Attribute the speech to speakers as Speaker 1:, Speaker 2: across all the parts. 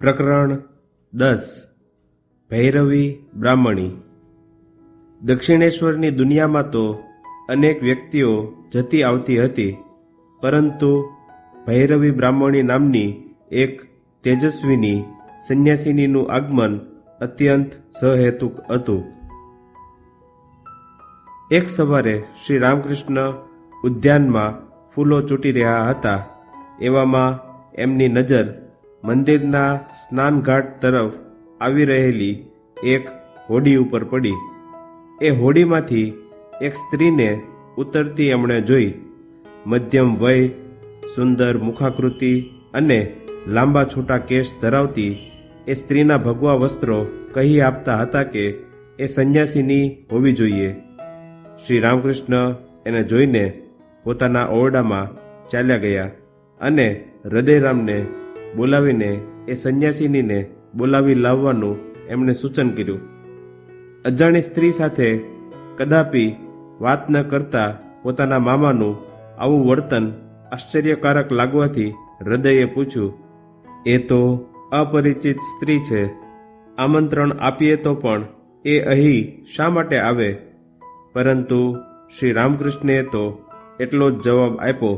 Speaker 1: પ્રકરણ દસ. ભૈરવી બ્રાહ્મણી. દક્ષિણેશ્વરની દુનિયામાં તો અનેક વ્યક્તિઓ જતી આવતી હતી, પરંતુ ભૈરવી બ્રાહ્મણી નામની એક તેજસ્વીની સંન્યાસિનીનું આગમન અત્યંત સહેતુક હતું. એક સવારે શ્રી રામકૃષ્ણ ઉદ્યાનમાં ફૂલો ચૂંટી રહ્યા હતા, એવામાં એમની નજર મંદિરના સ્નાનઘાટ તરફ આવી રહેલી એક હોડી ઉપર પડી. એ હોડીમાંથી એક સ્ત્રીને ઉતરતી એમણે જોઈ. મધ્યમ વય, સુંદર મુખાકૃતિ અને લાંબા છૂટા કેશ ધરાવતી એ સ્ત્રીના ભગવા વસ્ત્રો કહી આપતા હતા કે એ સંન્યાસીની હોવી જોઈએ. શ્રી રામકૃષ્ણ એને જોઈને પોતાના ઓરડામાં ચાલ્યા ગયા અને હૃદયરામને બોલાવીને એ સંન્યાસીનીને બોલાવી લાવવાનું એમણે સૂચન કર્યું. અજાણી સ્ત્રી સાથે કદાપી વાત ન કરતા પોતાના મામાનું આવું વર્તન આશ્ચર્યકારક લાગવાથી હૃદયે પૂછ્યું, એ તો અપરિચિત સ્ત્રી છે. આમંત્રણ આપીએ તો પણ એ અહીં શા માટે આવે? પરંતુ શ્રી રામકૃષ્ણએ તો એટલો જ જવાબ આપ્યો,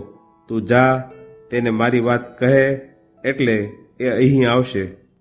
Speaker 1: તું જા, તેને મારી વાત કહે એટલે એ અહીં આવશે.